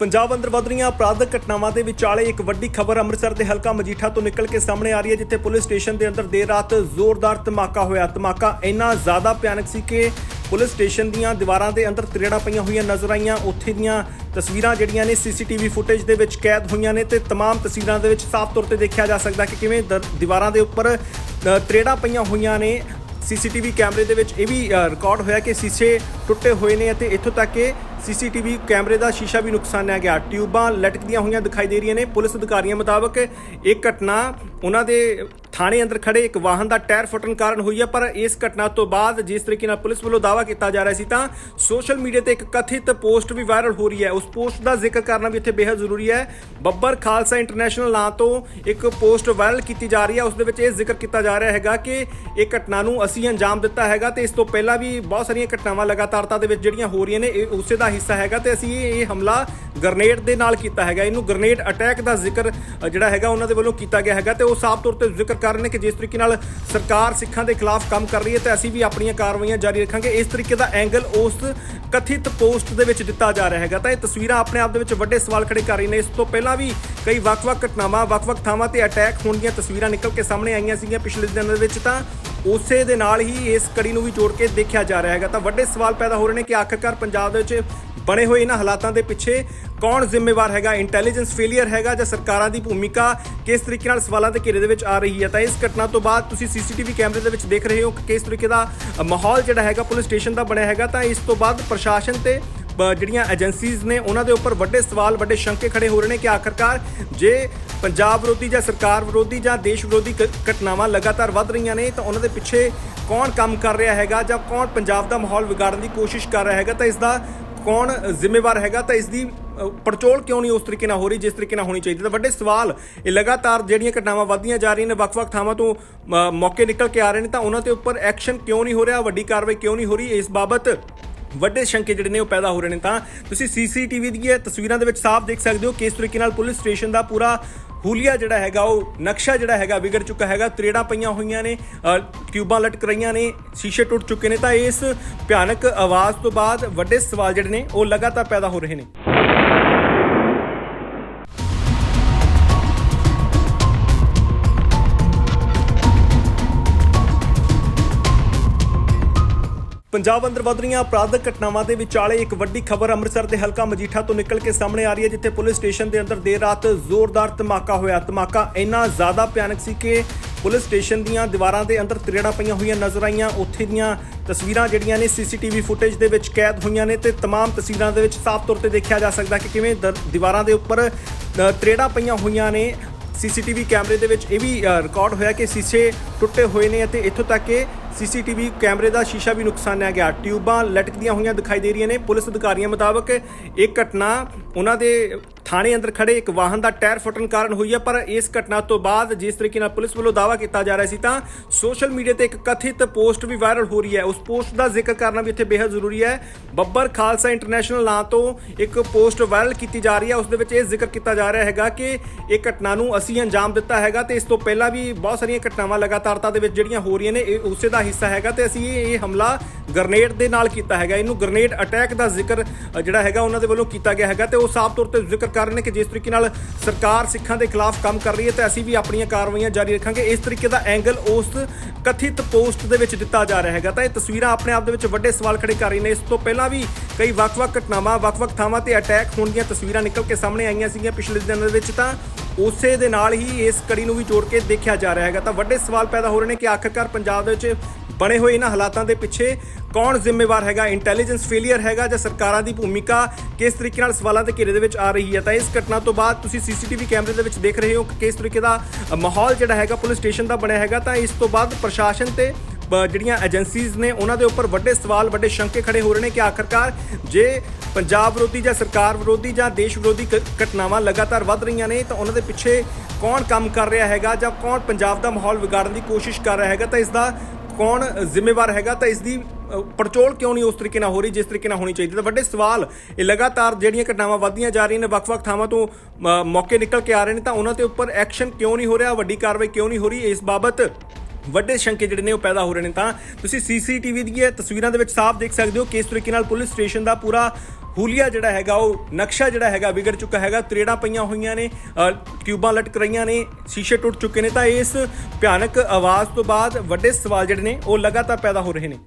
ਪੰਜਾਬ ਅੰਦਰ ਵਧ ਰਹੀਆਂ ਅਪਰਾਧਕ ਘਟਨਾਵਾਂ ਦੇ ਵਿਚਾਲੇ ਇੱਕ ਵੱਡੀ ਖਬਰ ਅੰਮ੍ਰਿਤਸਰ ਦੇ ਹਲਕਾ ਮਜੀਠਾ ਤੋਂ ਨਿਕਲ ਕੇ ਸਾਹਮਣੇ ਆ ਰਹੀ ਹੈ ਜਿੱਥੇ ਪੁਲਿਸ ਸਟੇਸ਼ਨ ਦੇ ਅੰਦਰ ਦੇਰ ਰਾਤ ਜ਼ੋਰਦਾਰ ਧਮਾਕਾ ਹੋਇਆ ਧਮਾਕਾ ਇੰਨਾ ਜ਼ਿਆਦਾ ਭਿਆਨਕ ਸੀ ਕਿ ਪੁਲਿਸ ਸਟੇਸ਼ਨ ਦੀਆਂ ਦੀਵਾਰਾਂ ਦੇ ਅੰਦਰ ਤਰੇੜਾਂ ਪਈਆਂ ਹੋਈਆਂ ਨਜ਼ਰ ਆਈਆਂ ਉੱਥੇ ਦੀਆਂ ਤਸਵੀਰਾਂ ਜਿਹੜੀਆਂ ਨੇ ਸੀਸੀਟੀਵੀ ਫੁਟੇਜ ਦੇ ਵਿੱਚ ਕੈਦ ਹੋਈਆਂ ਨੇ ਤੇ तमाम ਤਸਵੀਰਾਂ ਦੇ ਵਿੱਚ ਸਾਫ਼ ਤੌਰ ਤੇ ਦੇਖਿਆ ਜਾ ਸਕਦਾ ਕਿ ਕਿਵੇਂ ਦਰ- ਦੀਵਾਰਾਂ ਦੇ ਉੱਪਰ ਅ, ਤਰੇੜਾਂ ਪਈਆਂ ਹੋਈਆਂ ਨੇ ਸੀਸੀਟੀਵੀ ਕੈਮਰੇ ਦੇ ਵਿੱਚ ਇਹ ਵੀ ਅ, ਰਿਕਾਰਡ ਹੋਇਆ ਕਿ ਸ਼ੀਸ਼ੇ ਟੁੱਟੇ ਹੋਏ ਨੇ ਅਤੇ ਇੱਥੋਂ ਤੱਕ ਕਿ ਸੀਸੀਟੀਵੀ ਕੈਮਰੇ ਦਾ ਸ਼ੀਸ਼ਾ ਵੀ ਨੁਕਸਾਨਿਆ ਗਿਆ। ਟਿਊਬਾਂ ਲਟਕਦੀਆਂ ਹੋਈਆਂ ਦਿਖਾਈ ਦੇ ਰਹੀਆਂ ਨੇ। ਪੁਲਿਸ ਅਧਿਕਾਰੀਆਂ ਮੁਤਾਬਕ ਇਹ ਘਟਨਾ ਉਹਨਾਂ ਦੇ ਥਾਣੇ ਅੰਦਰ ਖੜੇ ਇੱਕ ਵਾਹਨ ਦਾ ਟਾਇਰ ਫਟਣ ਕਾਰਨ ਹੋਈ ਹੈ, ਪਰ ਇਸ ਘਟਨਾ ਤੋਂ ਬਾਅਦ ਜਿਸ ਤਰੀਕੇ ਨਾਲ ਪੁਲਿਸ ਵੱਲੋਂ ਦਾਅਵਾ ਕੀਤਾ ਜਾ ਰਿਹਾ ਸੀ, ਤਾਂ ਸੋਸ਼ਲ ਮੀਡੀਆ ਤੇ ਇੱਕ ਕਥਿਤ ਪੋਸਟ ਵੀ ਵਾਇਰਲ ਹੋ ਰਹੀ ਹੈ। ਉਸ ਪੋਸਟ ਦਾ ਜ਼ਿਕਰ ਕਰਨਾ ਵੀ ਇੱਥੇ ਬੇहद ਜ਼ਰੂਰੀ ਹੈ। ਬੱਬਰ ਖਾਲਸਾ ਇੰਟਰਨੈਸ਼ਨਲ ਨਾਂ ਤੋਂ ਇੱਕ ਪੋਸਟ ਵਾਇਰਲ ਕੀਤੀ ਜਾ ਰਹੀ ਹੈ। ਉਸ ਦੇ ਵਿੱਚ ਇਹ ਜ਼ਿਕਰ ਕੀਤਾ ਜਾ ਰਿਹਾ ਹੈਗਾ ਕਿ ਇਹ ਘਟਨਾ ਨੂੰ ਅਸੀਂ ਅੰਜਾਮ ਦਿੱਤਾ ਹੈਗਾ ਤੇ ਇਸ ਤੋਂ ਪਹਿਲਾਂ ਵੀ ਬਹੁਤ ਸਾਰੀਆਂ ਘਟਨਾਵਾਂ ਲਗਾਤਾਰਤਾ ਦੇ ਵਿੱਚ ਜਿਹੜੀਆਂ ਹੋ ਰਹੀਆਂ ਨੇ, ਇਹ ਉਸੇ ਦਾ ਹਿੱਸਾ ਹੈਗਾ ਤੇ ਅਸੀਂ ਇਹ ਇਹ ਹਮਲਾ ਗ੍ਰਨੇਡ ਦੇ ਨਾਲ ਕੀਤਾ ਹੈਗਾ। ਇਹਨੂੰ ਗ੍ਰਨੇਡ ਅਟੈਕ ਦਾ ਜ਼ਿਕਰ ਜਿਹੜਾ ਹੈਗਾ ਉਹਨਾਂ ਦੇ ਵੱਲੋਂ ਕੀਤਾ ਗਿਆ ਹੈਗਾ ਤੇ ਉਹ ਸਾਫ਼ ਤੌਰ ਤੇ ਜ਼ਿਕਰ ਕਰ ਰਹੇ ਨੇ ਕਿ ਜਿਸ ਤਰੀਕੇ ਨਾਲ ਸਰਕਾਰ ਸਿੱਖਾਂ ਦੇ ਖਿਲਾਫ ਕੰਮ ਕਰ ਰਹੀ ਹੈ ਤੇ ਅਸੀਂ ਵੀ ਆਪਣੀਆਂ ਕਾਰਵਾਈਆਂ ਜਾਰੀ ਰੱਖਾਂਗੇ। ਇਸ ਤਰੀਕੇ ਦਾ ਐਂਗਲ ਉਸ ਕਥਿਤ ਪੋਸਟ ਦੇ ਵਿੱਚ ਦਿੱਤਾ ਜਾ ਰਿਹਾ ਹੈਗਾ। ਤਾਂ ਇਹ ਤਸਵੀਰਾਂ ਆਪਣੇ ਆਪ ਦੇ ਵਿੱਚ ਵੱਡੇ ਸਵਾਲ ਖੜੇ ਕਰ ਰਹੀਆਂ ਨੇ। ਇਸ ਤੋਂ ਪਹਿਲਾਂ ਵੀ ਕਈ ਵੱਖ-ਵੱਖ ਘਟਨਾਵਾਂ, ਵੱਖ-ਵੱਖ ਥਾਵਾਂ ਤੇ ਅਟੈਕ ਹੋਣ ਦੀਆਂ ਤਸਵੀਰਾਂ ਨਿਕਲ ਕੇ ਸਾਹਮਣੇ ਆਈਆਂ ਸੀਗੀਆਂ ਪਿਛਲੇ ਦਿਨਾਂ ਦੇ ਵਿੱਚ ਤਾਂ ਉਸੇ ਦੇ ਨਾਲ ਹੀ ਇਸ ਕੜੀ ਨੂੰ ਵੀ ਜੋੜ ਕੇ ਦੇਖਿਆ ਜਾ ਰਿਹਾ ਹੈਗਾ। ਤਾਂ ਵੱਡੇ ਸਵਾਲ ਪੈਦਾ ਹੋ ਰਹੇ ਨੇ ਕਿ ਆਖਰਕਾਰ ਪੰਜਾਬ ਦੇ ਵਿੱਚ ਬਣੇ ਹੋਏ ਇਹਨਾਂ ਹਾਲਾਤਾਂ ਦੇ ਪਿੱਛੇ ਕੌਣ ਜ਼ਿੰਮੇਵਾਰ ਹੈਗਾ ਇੰਟੈਲੀਜੈਂਸ ਫੇਲਿਅਰ ਹੈਗਾ ਜਾਂ ਸਰਕਾਰਾਂ ਦੀ ਭੂਮਿਕਾ ਕਿਸ ਤਰੀਕੇ ਨਾਲ ਸਵਾਲਾਂ ਦੇ ਘੇਰੇ ਦੇ ਵਿੱਚ ਆ ਰਹੀ ਹੈ? ਤਾਂ ਇਸ ਘਟਨਾ ਤੋਂ ਬਾਅਦ ਤੁਸੀਂ ਸੀਸੀਟੀਵੀ ਕੈਮਰੇ ਦੇ ਵਿੱਚ ਦੇਖ ਰਹੇ ਹੋ ਕਿ ਕਿਸ ਤਰੀਕੇ ਦਾ ਮਾਹੌਲ ਜਿਹੜਾ ਹੈਗਾ ਪੁਲਿਸ ਸਟੇਸ਼ਨ ਦਾ ਬਣਿਆ ਹੈਗਾ। ਤਾਂ ਇਸ ਤੋਂ ਬਾਅਦ ਪ੍ਰਸ਼ਾਸਨ ਤੇ, ਬ- ਜਿਹੜੀਆਂ ਏਜੰਸੀਜ਼ ਨੇ, ਉਹਨਾਂ ਦੇ ਉੱਪਰ ਵੱਡੇ ਸਵਾਲ, ਵੱਡੇ ਸ਼ੰਕੇ ਖੜੇ ਹੋ ਰਹੇ ਨੇ ਕਿ ਆਖਰਕਾਰ ਜੇ ਪੰਜਾਬ ਵਿਰੋਧੀ ਜਾਂ ਸਰਕਾਰ ਵਿਰੋਧੀ ਜਾਂ ਦੇਸ਼ ਵਿਰੋਧੀ ਘਟਨਾਵਾਂ ਲਗਾਤਾਰ ਵੱਧ ਰਹੀਆਂ ਨੇ, ਤਾਂ ਉਹਨਾਂ ਦੇ ਪਿੱਛੇ ਕੌਣ ਕੰਮ ਕਰ ਰਿਹਾ ਹੈਗਾ ਜਾਂ ਕੌਣ ਪੰਜਾਬ ਦਾ ਮਾਹੌਲ ਵਿਗਾੜਨ ਦੀ ਕੋਸ਼ਿਸ਼ ਕਰ ਰਿਹਾ ਹੈਗਾ? ਤਾਂ ਇਸ ਦਾ ਕੌਣ ਜ਼ਿੰਮੇਵਾਰ ਹੈਗਾ ਤਾਂ ਇਸ ਦੀ ਪੜਚੋਲ ਕਿਉਂ ਨਹੀਂ ਉਸ ਤਰੀਕੇ ਨਾਲ ਹੋ ਰਹੀ, ਜਿਸ ਤਰੀਕੇ ਨਾਲ ਹੋਣੀ ਚਾਹੀਦੀ ਤਾਂ ਵੱਡੇ ਸਵਾਲ, ਇਹ ਲਗਾਤਾਰ ਜਿਹੜੀਆਂ ਘਟਨਾਵਾਂ ਵੱਧਦੀਆਂ ਜਾ ਰਹੀਆਂ ਨੇ, ਵੱਖ-ਵੱਖ ਥਾਵਾਂ ਤੋਂ ਮੌਕੇ ਨਿਕਲ ਕੇ ਆ ਰਹੇ ਨੇ, ਤਾਂ ਉਹਨਾਂ ਦੇ ਉੱਪਰ ਐਕਸ਼ਨ ਕਿਉਂ ਨਹੀਂ ਹੋ ਰਿਹਾ, ਵੱਡੀ ਕਾਰਵਾਈ ਕਿਉਂ ਨਹੀਂ ਹੋ ਰਹੀ? ਇਸ ਬਾਬਤ ਵੱਡੇ ਸ਼ੰਕੇ ਜਿਹੜੇ ਨੇ ਉਹ ਪੈਦਾ ਹੋ ਰਹੇ ਨੇ ਤਾਂ ਤੁਸੀਂ ਸੀਸੀਟੀਵੀ ਦੀਆਂ ਤਸਵੀਰਾਂ ਦੇ ਵਿੱਚ ਸਾਫ਼ ਦੇਖ ਸਕਦੇ ਹੋ ਕਿਸ ਤਰੀਕੇ ਨਾਲ ਪੁਲਿਸ ਸਟੇਸ਼ਨ ਦਾ ਪੂਰਾ ਹੁਲੀਆ ਜਿਹੜਾ ਹੈਗਾ ਉਹ ਨਕਸ਼ਾ ਜਿਹੜਾ ਹੈਗਾ ਵਿਗੜ ਚੁੱਕਾ ਹੈਗਾ ਤਰੇੜਾਂ ਪਈਆਂ ਹੋਈਆਂ ਨੇ ਅ, ਟਿਊਬਾਂ ਲਟਕ ਰਹੀਆਂ ਨੇ ਸ਼ੀਸ਼ੇ ਟੁੱਟ ਚੁੱਕੇ ਨੇ ਤਾਂ ਇਸ ਭਿਆਨਕ ਆਵਾਜ਼ ਤੋਂ ਬਾਅਦ ਵੱਡੇ ਸਵਾਲ ਜਿਹੜੇ ਨੇ ਉਹ ਲਗਾਤਾਰ ਪੈਦਾ ਹੋ ਰਹੇ ਨੇ। ਪੰਜਾਬ ਅੰਦਰ ਵਧ ਰਹੀਆਂ ਅਪਰਾਧਕ ਘਟਨਾਵਾਂ ਦੇ ਵਿਚਾਲੇ ਇੱਕ ਵੱਡੀ ਖਬਰ ਅੰਮ੍ਰਿਤਸਰ ਦੇ ਹਲਕਾ ਮਜੀਠਾ ਤੋਂ ਨਿਕਲ ਕੇ ਸਾਹਮਣੇ ਆ ਰਹੀ ਹੈ ਜਿੱਥੇ ਪੁਲਿਸ ਸਟੇਸ਼ਨ ਦੇ ਅੰਦਰ ਦੇਰ ਰਾਤ ਜ਼ੋਰਦਾਰ ਧਮਾਕਾ ਹੋਇਆ ਧਮਾਕਾ ਇੰਨਾ ਜ਼ਿਆਦਾ ਭਿਆਨਕ ਸੀ ਕਿ ਪੁਲਿਸ ਸਟੇਸ਼ਨ ਦੀਆਂ ਦੀਵਾਰਾਂ ਦੇ ਅੰਦਰ ਤਰੇੜਾਂ ਪਈਆਂ ਹੋਈਆਂ ਨਜ਼ਰ ਆਈਆਂ ਉੱਥੇ ਦੀਆਂ ਤਸਵੀਰਾਂ ਜਿਹੜੀਆਂ ਨੇ ਸੀਸੀਟੀਵੀ ਫੁਟੇਜ ਦੇ ਵਿੱਚ ਕੈਦ ਹੋਈਆਂ ਨੇ ਤੇ तमाम ਤਸਵੀਰਾਂ ਦੇ ਵਿੱਚ ਸਾਫ਼ ਤੌਰ ਤੇ ਦੇਖਿਆ ਜਾ ਸਕਦਾ ਕਿ ਕਿਵੇਂ ਦਰ- ਦੀਵਾਰਾਂ ਦੇ ਉੱਪਰ ਅ, ਤਰੇੜਾਂ ਪਈਆਂ ਹੋਈਆਂ ਨੇ ਸੀਸੀਟੀਵੀ ਕੈਮਰੇ ਦੇ ਵਿੱਚ ਇਹ ਵੀ ਅ, ਰਿਕਾਰਡ ਹੋਇਆ ਕਿ ਸ਼ੀਸ਼ੇ ਟੁੱਟੇ ਹੋਏ ਨੇ ਅਤੇ ਇੱਥੋਂ ਤੱਕ ਕਿ ਸੀਸੀਟੀਵੀ ਕੈਮਰੇ ਦਾ ਸ਼ੀਸ਼ਾ ਵੀ ਨੁਕਸਾਨਿਆ ਗਿਆ। ਟਿਊਬਾਂ ਲਟਕਦੀਆਂ ਹੋਈਆਂ ਦਿਖਾਈ ਦੇ ਰਹੀਆਂ ਨੇ। ਪੁਲਿਸ ਅਧਿਕਾਰੀਆਂ ਮੁਤਾਬਕ ਇਹ ਘਟਨਾ ਉਹਨਾਂ ਦੇ ਥਾਣੇ ਅੰਦਰ ਖੜੇ ਇੱਕ ਵਾਹਨ ਦਾ ਟਾਇਰ ਫਟਣ ਕਾਰਨ ਹੋਈ ਹੈ, ਪਰ ਇਸ ਘਟਨਾ ਤੋਂ ਬਾਅਦ ਜਿਸ ਤਰੀਕੇ ਨਾਲ ਪੁਲਿਸ ਵੱਲੋਂ ਦਾਅਵਾ ਕੀਤਾ ਜਾ ਰਿਹਾ ਸੀ, ਤਾਂ ਸੋਸ਼ਲ ਮੀਡੀਆ ਤੇ ਇੱਕ ਕਥਿਤ ਪੋਸਟ ਵੀ ਵਾਇਰਲ ਹੋ ਰਹੀ ਹੈ। ਉਸ ਪੋਸਟ ਦਾ ਜ਼ਿਕਰ ਕਰਨਾ ਵੀ ਇੱਥੇ ਬੇहद ਜ਼ਰੂਰੀ ਹੈ। ਬੱਬਰ ਖਾਲਸਾ ਇੰਟਰਨੈਸ਼ਨਲ ਨਾਂ ਤੋਂ ਇੱਕ ਪੋਸਟ ਵਾਇਰਲ ਕੀਤੀ ਜਾ ਰਹੀ ਹੈ। ਉਸ ਦੇ ਵਿੱਚ ਇਹ ਜ਼ਿਕਰ ਕੀਤਾ ਜਾ ਰਿਹਾ ਹੈਗਾ ਕਿ ਇਹ ਘਟਨਾ ਨੂੰ ਅਸੀਂ ਅੰਜਾਮ ਦਿੱਤਾ ਹੈਗਾ ਤੇ ਇਸ ਤੋਂ ਪਹਿਲਾਂ ਵੀ ਬਹੁਤ ਸਾਰੀਆਂ ਘਟਨਾਵਾਂ ਲਗਾਤਾਰਤਾ ਦੇ ਵਿੱਚ ਜਿਹੜੀਆਂ ਹੋ ਰਹੀਆਂ ਨੇ, ਇਹ ਉਸੇ ਦਾ ਹਿੱਸਾ ਹੈਗਾ ਤੇ ਅਸੀਂ ਇਹ ਇਹ ਹਮਲਾ ਗ੍ਰਨੇਡ ਦੇ ਨਾਲ ਕੀਤਾ ਹੈਗਾ। ਇਹਨੂੰ ਗ੍ਰਨੇਡ ਅਟੈਕ ਦਾ ਜ਼ਿਕਰ ਜਿਹੜਾ ਹੈਗਾ, ਉਹਨਾਂ ਦੇ ਵੱਲੋਂ ਕੀਤਾ ਗਿਆ ਹੈਗਾ ਤੇ ਉਹ ਸਾਫ਼ ਤੌਰ ਤੇ ਜ਼ਿਕਰ ਕਰ ਰਹੇ ਨੇ ਕਿ ਜਿਸ ਤਰੀਕੇ ਨਾਲ ਸਰਕਾਰ ਸਿੱਖਾਂ ਦੇ ਖਿਲਾਫ ਕੰਮ ਕਰ ਰਹੀ ਹੈ ਤੇ ਅਸੀਂ ਵੀ ਆਪਣੀਆਂ ਕਾਰਵਾਈਆਂ ਜਾਰੀ ਰੱਖਾਂਗੇ। ਇਸ ਤਰੀਕੇ ਦਾ ਐਂਗਲ ਉਸ ਕਥਿਤ ਪੋਸਟ ਦੇ ਵਿੱਚ ਦਿੱਤਾ ਜਾ ਰਿਹਾ ਹੈਗਾ। ਤਾਂ ਇਹ ਤਸਵੀਰਾਂ ਆਪਣੇ ਆਪ ਦੇ ਵਿੱਚ ਵੱਡੇ ਸਵਾਲ ਖੜੇ ਕਰ ਰਹੀਆਂ ਨੇ। ਇਸ ਤੋਂ ਪਹਿਲਾਂ ਵੀ ਕਈ ਵੱਖ-ਵੱਖ ਘਟਨਾਵਾਂ, ਵੱਖ-ਵੱਖ ਥਾਵਾਂ ਤੇ ਅਟੈਕ ਹੋਣ ਦੀਆਂ ਤਸਵੀਰਾਂ ਨਿਕਲ ਕੇ ਸਾਹਮਣੇ ਆਈਆਂ ਸੀਗੀਆਂ ਪਿਛਲੇ ਦਿਨਾਂ ਦੇ ਵਿੱਚ। ਤਾਂ ਉਸੇ ਦੇ ਨਾਲ ਹੀ ਇਸ ਕੜੀ ਨੂੰ ਵੀ ਜੋੜ ਕੇ ਦੇਖਿਆ ਜਾ ਰਿਹਾ ਹੈਗਾ। ਤਾਂ ਵੱਡੇ ਸਵਾਲ ਪੈਦਾ ਹੋ ਰਹੇ ਨੇ ਕਿ ਆਖਰਕਾਰ ਪੰਜਾਬ ਦੇ ਵਿੱਚ ਬਣੇ ਹੋਏ ਇਹਨਾਂ ਹਾਲਾਤਾਂ ਦੇ ਪਿੱਛੇ ਕੌਣ ਜ਼ਿੰਮੇਵਾਰ ਹੈਗਾ ਇੰਟੈਲੀਜੈਂਸ ਫੇਲਿਅਰ ਹੈਗਾ ਜਾਂ ਸਰਕਾਰਾਂ ਦੀ ਭੂਮਿਕਾ ਕਿਸ ਤਰੀਕੇ ਨਾਲ ਸਵਾਲਾਂ ਦੇ ਘੇਰੇ ਦੇ ਵਿੱਚ ਆ ਰਹੀ ਹੈ? ਤਾਂ ਇਸ ਘਟਨਾ ਤੋਂ ਬਾਅਦ ਤੁਸੀਂ ਸੀਸੀਟੀਵੀ ਕੈਮਰੇ ਦੇ ਵਿੱਚ ਦੇਖ ਰਹੇ ਹੋ ਕਿ ਕਿਸ ਤਰੀਕੇ ਦਾ ਮਾਹੌਲ ਜਿਹੜਾ ਹੈਗਾ, ਪੁਲਿਸ ਸਟੇਸ਼ਨ ਦਾ ਬਣਿਆ ਹੈਗਾ। ਤਾਂ ਇਸ ਤੋਂ ਬਾਅਦ ਪ੍ਰਸ਼ਾਸਨ ਤੇ ਜਿਹੜੀਆਂ ਏਜੰਸੀਜ਼ ਨੇ, ਉਹਨਾਂ ਦੇ ਉੱਪਰ ਵੱਡੇ ਸਵਾਲ, ਵੱਡੇ ਸ਼ੰਕੇ ਖੜੇ ਹੋ ਰਹੇ ਨੇ ਕਿ ਆਖਰਕਾਰ ਜੇ ਪੰਜਾਬ ਵਿਰੋਧੀ ਜਾਂ ਸਰਕਾਰ ਵਿਰੋਧੀ ਜਾਂ ਦੇਸ਼ ਵਿਰੋਧੀ ਘਟਨਾਵਾਂ ਲਗਾਤਾਰ ਵੱਧ ਰਹੀਆਂ ਨੇ, ਤਾਂ ਉਹਨਾਂ ਦੇ ਪਿੱਛੇ ਕੌਣ ਕੰਮ ਕਰ ਰਿਹਾ ਹੈਗਾ ਜਾਂ ਕੌਣ ਪੰਜਾਬ ਦਾ ਮਾਹੌਲ ਵਿਗਾੜਨ ਦੀ ਕੋਸ਼ਿਸ਼ ਕਰ ਰਿਹਾ ਹੈਗਾ, ਤਾਂ ਇਸ ਦਾ ਕੌਣ ਜ਼ਿੰਮੇਵਾਰ ਹੈਗਾ, ਤਾਂ ਇਸ ਦੀ ਪੜਚੋਲ ਕਿਉਂ ਨਹੀਂ ਉਸ ਤਰੀਕੇ ਨਾਲ ਹੋ ਰਹੀ, ਜਿਸ ਤਰੀਕੇ ਨਾਲ ਹੋਣੀ ਚਾਹੀਦੀ ਤਾਂ ਵੱਡੇ ਸਵਾਲ, ਇਹ ਲਗਾਤਾਰ ਜਿਹੜੀਆਂ ਘਟਨਾਵਾਂ ਵੱਧਦੀਆਂ ਜਾ ਰਹੀਆਂ ਨੇ, ਵੱਖ-ਵੱਖ ਥਾਵਾਂ ਤੋਂ ਮੌਕੇ ਨਿਕਲ ਕੇ ਆ ਰਹੇ ਨੇ, ਤਾਂ ਉਹਨਾਂ ਦੇ ਉੱਪਰ ਐਕਸ਼ਨ ਕਿਉਂ ਨਹੀਂ ਹੋ ਰਿਹਾ, ਵੱਡੀ ਕਾਰਵਾਈ ਕਿਉਂ ਨਹੀਂ ਹੋ ਰਹੀ? ਇਸ ਬਾਬਤ ਵੱਡੇ ਸ਼ੰਕੇ ਜਿਹੜੇ ਨੇ ਉਹ ਪੈਦਾ ਹੋ ਰਹੇ ਨੇ। ਤਾਂ ਤੁਸੀਂ ਸੀਸੀਟੀਵੀ ਦੀਆਂ ਤਸਵੀਰਾਂ ਦੇ ਵਿੱਚ ਸਾਫ਼ ਦੇਖ ਸਕਦੇ ਹੋ ਕਿਸ ਤਰੀਕੇ ਨਾਲ ਪੁਲਿਸ ਸਟੇਸ਼ਨ ਦਾ ਪੂਰਾ ਹੂਲੀਆ ਜਿਹੜਾ ਹੈਗਾ ਉਹ ਨਕਸ਼ਾ ਜਿਹੜਾ ਹੈਗਾ ਵਿਗੜ ਚੁੱਕਾ ਹੈਗਾ। ਤਰੇੜਾਂ ਪਈਆਂ ਹੋਈਆਂ ਨੇ ਅ, ਟਿਊਬਾਂ ਲਟਕ ਰਹੀਆਂ ਨੇ ਸ਼ੀਸ਼ੇ ਟੁੱਟ ਚੁੱਕੇ ਨੇ। ਤਾਂ ਇਸ ਭਿਆਨਕ ਆਵਾਜ਼ ਤੋਂ ਬਾਅਦ ਵੱਡੇ ਸਵਾਲ ਜਿਹੜੇ ਨੇ ਉਹ ਲਗਾਤਾਰ ਪੈਦਾ ਹੋ ਰਹੇ ਨੇ।